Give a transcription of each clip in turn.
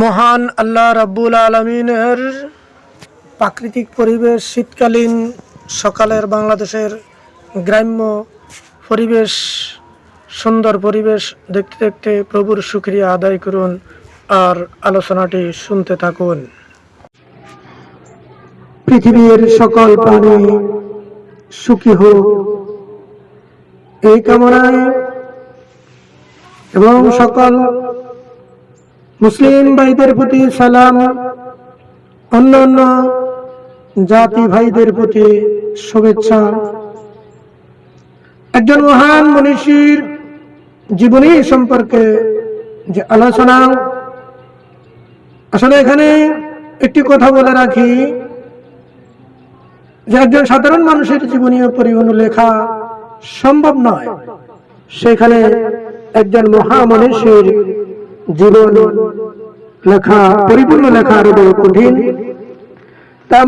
মহান আল্লাহ রাব্বুল আলমিনের প্রাকৃতিক পরিবেশ শীতকালীন সকালের বাংলাদেশের গ্রাম্য পরিবেশ, সুন্দর পরিবেশ দেখতে দেখতে প্রভুর শুক্রিয়া আদায় করুন আর আলোচনাটি শুনতে থাকুন। পৃথিবীর সকল প্রাণী সুখী হোক, এই কামনায় এবং সকল মুসলিম ভাইদের প্রতি সালাম অন্য অন্য জাতি ভাইদের প্রতি শুভেচ্ছা। একজন মহান মনীষীর জীবনী সম্পর্কে যে আলোচনা, আসলে এখানে একটি কথা বলে রাখি, যে একজন সাধারণ মানুষের জীবনী ও পরিবহন লেখা সম্ভব নয়। সেখানে একজন মহামনীষীর জীবন, লেখা, পরিপূর্ণ লেখা আরও বড় কঠিন। তা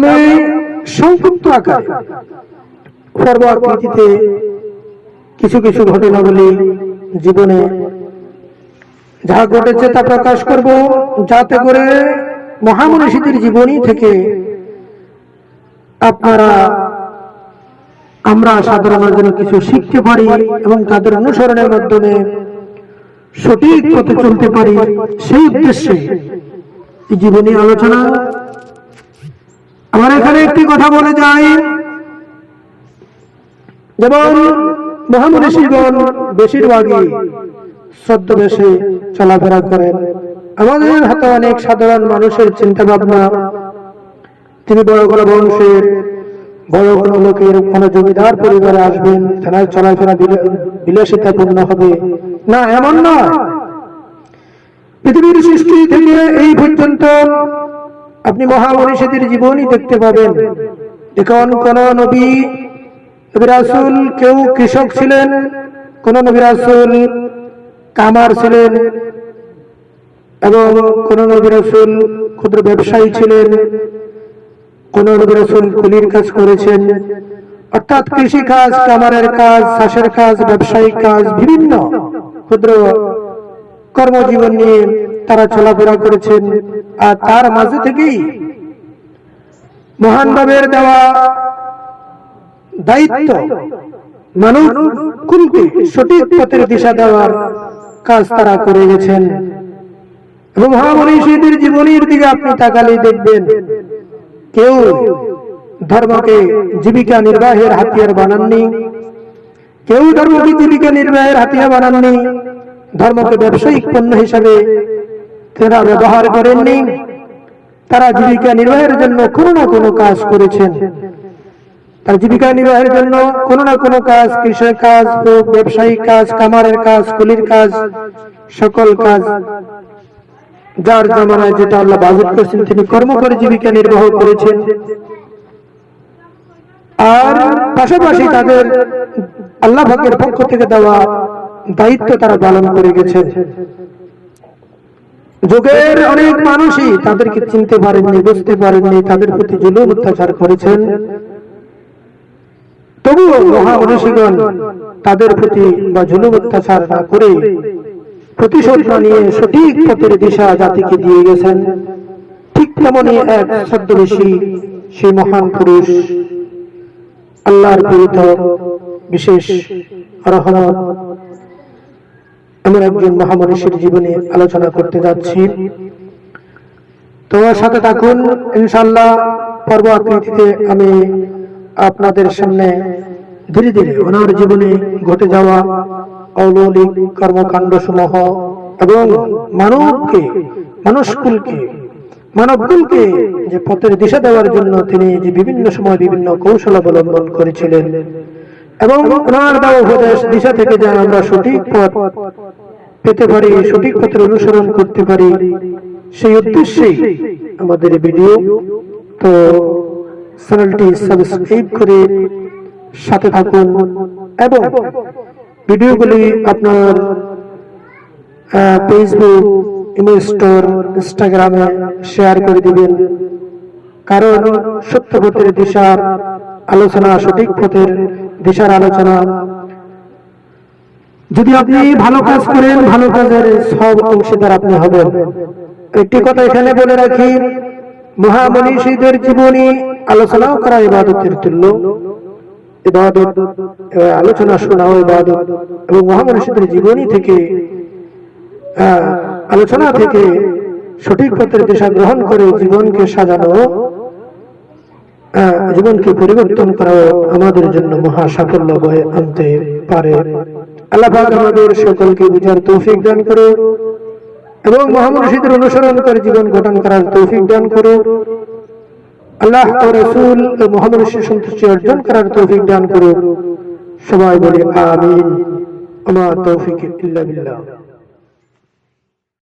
সংক্ষিপ্ত আকারে পর্ব আকৃতিতে কিছু কিছু ঘটনাবলী জীবনে যা ঘটেছে তা প্রকাশ করব যাতে করে মহামনীষীদের জীবনী থেকে আপনারা, আমরা সাধারণ যেন কিছু শিখতে পারি এবং তাদের অনুসরণের মাধ্যমে সঠিক পথে চলতে পারি। সেই উদ্দেশ্যে এই জীবনী আলোচনা। আমার এখানে একটি কথা বলে যাই। যেমন মহামনীষীগণ বেশিরভাগই ছদ্মবেশে চলাফেরা করেন। আমাদের হাতে অনেক সাধারণ মানুষের চিন্তা ভাবনা তিনি বড় কোনো বংশের বড় কোনো লোকের কোনো জমিদার পরিবারে আসবেন তেনার চলাফেরা বিলাসিতাপূর্ণ হবে। না, এমন নয়। পৃথিবীর সৃষ্টি থেকে এই পর্যন্ত আপনি মহামনীষীদের জীবনই দেখতে পাবেন। এখন কোন নবী রাসূল, কেউ কৃষক ছিলেন, কোন নবী রাসূল কামার ছিলেন এবং কোন নবী রাসূল ক্ষুদ্র ব্যবসায়ী ছিলেন, কোন নবী রাসূল কুলির কাজ করেছেন। অর্থাৎ কৃষি কাজ কামারের কাজ, চাষের কাজ, ব্যবসায়িক কাজ, বিভিন্ন। ক্ষুদ্র কর্মজীবন নিয়ে তারা চলাফেরা করেছেন। আর তার মাঝে থেকেই মহান ভাবের দেওয়া দায়িত্ব মানব কুলকে সঠিক পথের দিশা দেওয়ার কাজ তারা করে গেছেন। এবং মহামনীষীদের জীবনীর দিকে আপনি তাকালেই দেখবেন, কেউ ধর্মকে জীবিকা নির্বাহের হাতিয়ার বানাননি কেউ ধর্ম জীবিকা নির্বাহের হাতিয়ার বানাননি। ধর্মকে ব্যবসায়িক পণ্য হিসাবে তারা ব্যবহার করেননি। তারা জীবিকা নির্বাহের জন্য কোনো না কোনো কাজ করেছেন। তার জীবিকা নির্বাহের জন্য কোনো না কোনো কাজ কৃষক কাজ ব্যবসায়িক কাজ কামারের কাজ, কুলির কাজ, সকল কাজ। যার জামানায় যেটা আল্লাহ বাজেট করেছেন, তিনি কর্ম করে জীবিকা নির্বাহ করেছেন। আর পাশাপাশি তাদের আল্লাহ ভাগের পক্ষ থেকে দেওয়া দায়িত্ব তারা পালন করে গেছে। যুগের অনেক মানুষই তাদেরকে চিনতে পারেননি, বুঝতে পারেননি, তাদের প্রতি জুলুম অত্যাচার করেছেন। তবুও মহামনীষীগণ তাদের প্রতি বা জুলুম অত্যাচার না করে প্রতিশোধ না নিয়ে সঠিক পথের দিশা জাতিকে দিয়ে গেছেন। ঠিক তেমনই এক ছদ্মবেশী সেই মহান পুরুষ, আল্লাহর প্রেরিত বিশেষ রহমত একজন মহামনীষীর জীবনে আলোচনা করতে যাচ্ছি। তোমার সাথে থাকুন ইনশাল্লাহ পর্ব আকৃতিতে আমি আপনাদের সামনে ধীরে ধীরে ওনার জীবনে ঘটে যাওয়া অলৌলিক কর্মকাণ্ড সমূহ এবং মানবকে, মানুষকুলকে, মানবকুলকে যে পথের দিশা দেওয়ার জন্য তিনি যে বিভিন্ন সময় বিভিন্ন কৌশল অবলম্বন করেছিলেন। এবং ওনার উপদেশ, দিশা থেকে যেন আমরা সঠিক পথ পেতে পারি, সঠিক পথের অনুসরণ করতে পারি। সেই উদ্দেশ্যেই আমাদের ভিডিও। তো চ্যানেলটি সাবস্ক্রাইব করে সাথে থাকুন এবং ভিডিওগুলি আপনার ফেসবুক ইমেল স্টোর ইনস্টাগ্রামে শেয়ার করে দিবেন। কারণ সত্য পথের দিশার আলোচনা সঠিক পথের দিশার আলোচনা। যদি আপনি ভালো কাজ করেন, ভালো কাজের সব অংশীদার আপনি হবেন। একটি কথা এখানে বলে রাখি, মহামনীষীদের জীবনী আলোচনাও করা ইবাদতের তুল্য। ইবাদত আলোচনা শোনাও ইবাদত। এবং মহামনীষীদের জীবনী থেকে আলোচনা থেকে সঠিক পথের দিশা গ্রহণ করে জীবনকে সাজানো জীবনকে পরিবর্তন করাও আমাদের জন্য মহা সাফল্য বয়ে আনতে পারে। আল্লাহ আমাদের সকলকে বুঝার তৌফিক দান করে এবং মহামনীষীদের অনুসরণ করে জীবন গঠন করার তৌফিক দান করে আল্লাহ রসুল ও মহামনীষীর সন্তুষ্টি অর্জন করার তৌফিক দান করুন। সবাই বলি আমিন। আমার তৌফিক ইল্লা বিল্লাহ।